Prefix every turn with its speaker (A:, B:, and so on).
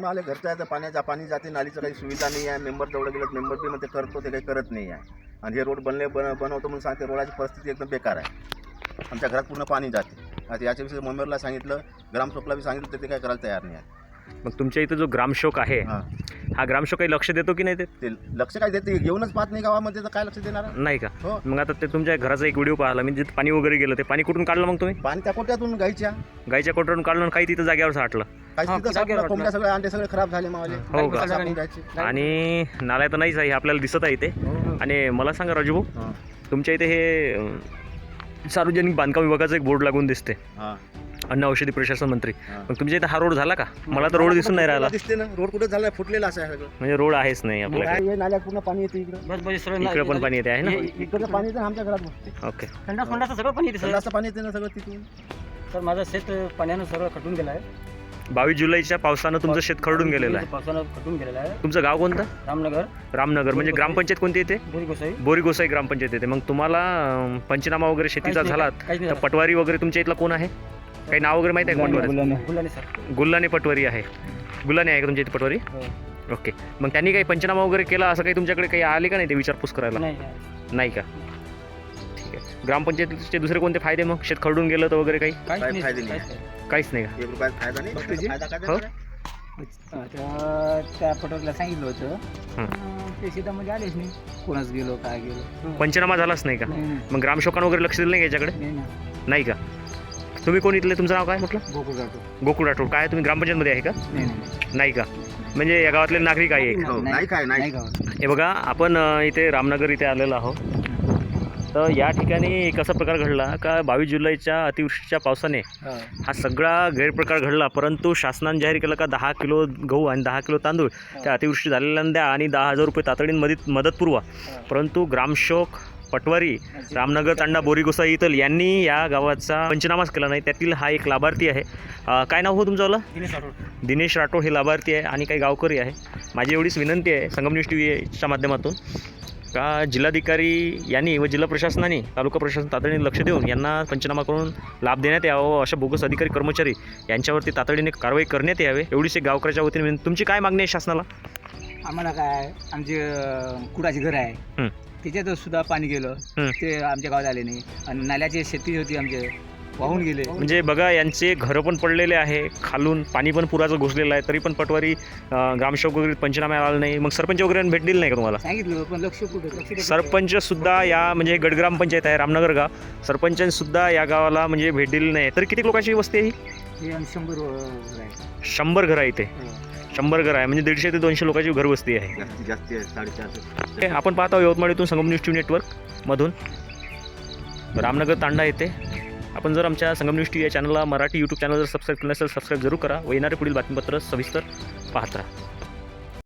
A: मला घरचं आहे तर पाण्याच्या पाणी जाते नालीचं काही सुविधा नाही आहे मेंबर जवळ गेलं मेंबर बी म्हणते करतो ते काही करत नाही आहे. आणि हे रोड बनले बन बनवतो म्हणून सांगते रोडाची परिस्थिती एकदम बेकार आहे. आमच्या घरात पूर्ण पाणी जाते. आता याच्याविषयी मेंबरला सांगितलं ग्रामसेवकला बी सांगितलं तर ते काय करायला तयार नाही आहे.
B: मग तुमच्या इथं जो ग्रामशोक आहे
A: हां.
B: ग्रामशोक काही लक्ष देतो की नाही ते?
A: ते लक्ष काय देते येऊनच पाहत नाही गावामध्ये तर काय लक्ष देणार?
B: नाही का?
A: हो.
B: मग आता ते तुमच्या घराचा एक व्हिडिओ पाहिला मी जिथं पाणी वगैरे गेलं ते पाणी कुठून काढलं मग तुम्ही?
A: पाणी त्या कोट्यातून गायच्या.
B: गायच्या कोटरून काढलं आणि काही तिथं जागेवर साठलं.
C: हा,
A: तिथं
C: जागेवर
A: सापडलं, कोंबड्या सगळे अंडे सगळे खराब झाले मावले.
B: हो का?
A: सापडून जायचे.
B: आणि नाल्या तर नाहीच आहे हे आपल्याला दिसत आहे ते
A: हो.
B: आणि मला सांगा राजू भाऊ
A: हां.
B: तुमच्या इथे हे अं, सार्वजनिक बांधकाम विभागाचा एक बोर्ड लागून दिसते
A: हां.
B: अन्न औषधी प्रशासन मंत्री.
A: हां.
B: मग तुमच्या इथे हा रोड झाला का? मला तर रोड दिसून नाही राहिला.
A: दिसते ना? रोड कुठे झालाय फुटलेला असं आहे सगळं.
B: म्हणजे रोड आहेच नाही आपल्याकडे.
A: काय हे नाल्यात पूर्ण पाणी येते इकडं.
C: बस बस सरळ
B: इकडे पण पाणी येते आहे ना?
A: इकडचं पाणी येतं आमच्या घरात बसते
B: ओके.
C: थंडा थंडाचं सगळं पाणी येते सर
A: जास्त पाणी येते ना सगळं तिथून.
C: सर माझं शेत पाण्यानं सगळं खटून गेलं आहे.
B: बावीस जुलैच्या पावसानं तुमचं शेत खरडून गेलेलं आहे.
C: पावसानं खटून गेलेलं आहे.
B: तुमचं गाव कोणतं?
C: रामनगर.
B: रामनगर. म्हणजे ग्रामपंचायत कोणती येते
C: बोरी गोसाई
B: बोरी गोसाई ग्रामपंचायत येते. मग तुम्हाला अं, पंचनामा वगैरे शेतीचा झाला
C: काहीच
B: तर पटवारी वगैरे तुमच्या इथला कोण आहे? काही नाव वगैरे माहिती आहे का पटवारी
C: गुलाने सर.
B: गुल्लाने पटवारी आहे. गुल्लाने आहे का तुमच्या इथे पटवारी?
C: हो.
B: ओके. मग त्यांनी काही पंचनामा वगैरे केला असं काही तुमच्याकडे काही आले का नाही ते विचारपूस करायला?
C: नाही.
B: नाही का? ठीक आहे. ग्रामपंचायतीचे दुसरे कोणते फायदे मग? शेत खरडून गेलं तर वगैरे काही?
C: काहीच
A: काय
C: नाही
A: फायदे
C: सर,
A: नाही.
C: काहीच नाही.
B: काहीच नाही का?
A: एक रुपयात फायदा नाही. फायदा काय
B: हो.
D: त्या पटोरला सांगितलं होतं.
B: हं.
D: अं, ते शेतामध्ये आलेच नाही. कोणाच गेलो काय गेलो?
B: पंचनामा झालाच नाही का?
D: नाही नाही,
B: मग ग्रामशोकान वगैरे लक्ष दिलं नाही का याच्याकडे?
D: नाही ना
B: नाही का? तुम्ही कोण इथले? तुमचं नाव काय म्हटलं?
D: गोकुळ जातो
B: गोकुळ राठोड. काय तुम्ही ग्रामपंचायतमध्ये आहे का?
D: नाही नाही.
B: नाही का? म्हणजे या गावातले नागरिक आहे एक.
A: हो, नाही काय नाही.
D: नाही गावात.
B: हे बघा आपण अ, इथे रामनगर इथे आलेलो आहोत. तर या ठिकाणी एक असा प्रकार घडला? का बावीस जुलैच्या अतिवृष्टीच्या पावसाने
D: हो.
B: सगळा गैरप्रकार घडला परंतु शासनाने जाहीर केलं का दहा किलो गहू आणि दहा किलो तांदूळ त्या अतिवृष्टी झालेल्या द्या आणि दहा हजार रुपये तातडीने मदत मदत पुरवा परंतु ग्रामशोक पटवारी रामनगर तांडा बोरीगोसाई इथल यांनी या गावाचा पंचनामाच केला नाही. त्यातील हा एक लाभार्थी आहे. काय नाव हो तुमचं
C: दिनेश राठोड.
B: दिनेश राठोड हे लाभार्थी आहे आणि काही गावकरी आहे. माझी एवढीच विनंती आहे संगम न्यूज टी व्हीच्या माध्यमातून. का जिल्हाधिकारी यांनी व जिल्हा प्रशासनाने तालुका प्रशासन तातडीने लक्ष देऊन यांना पंचनामा करून लाभ देण्यात यावं अशा बोगस अधिकारी कर्मचारी यांच्यावरती तातडीने कारवाई करण्यात यावे एवढीच एक गावकऱ्याच्या वतीने तुमची काय मागणी आहे शासनाला?
D: आम्हाला काय आमचे कुडाचे घर आहे.
B: हं.
D: त्याच्यात सुद्धा पाणी गेलं.
B: हं.
D: ते आमच्या गावात आले नाही. आणि नाल्याचे शेती होती आमचे. वाहून गेले.
B: म्हणजे बघा यांचे घरं पण पडलेले आहे खालून पाणी पण पुराचं घुसलेलं आहे तरी पण पटवारी ग्रामसेवक वगैरे पंचनामा आला नाही. मग सरपंच वगैरे भेट दिली नाही का तुम्हाला?
D: सांगितलं पण लक्ष कुठं?
B: सरपंच सुद्धा या म्हणजे गडग्राम पंचायत आहे रामनगर गाव. सरपंचांनी सुद्धा या गावाला म्हणजे भेट दिली नाही. तरी किती लोकांची वस्ती आहे ही?
D: शंभर अं, घर आहे.
B: शंभर घरं आहे इथे.
D: हो.
B: शंभर घरं आहे. म्हणजे दीडशे ते दोनशे लोकांची घरवस्ती आहे.
A: जास्त आहे, साडेचारशे.
B: आपण पाहत यवतमाळ इथून संगम न्यूज टी नेटवर्कमधून रामनगर तांडा येथे. आपण जर आमच्या संगम न्यूज टी या चॅनलला मराठी यूट्यूब चॅनल जर सबस्क्राईब केलं नसेल सबस्क्राईब जरूर करा व येणारे पुढील बातमीपत्र सविस्तर पाहत राहा.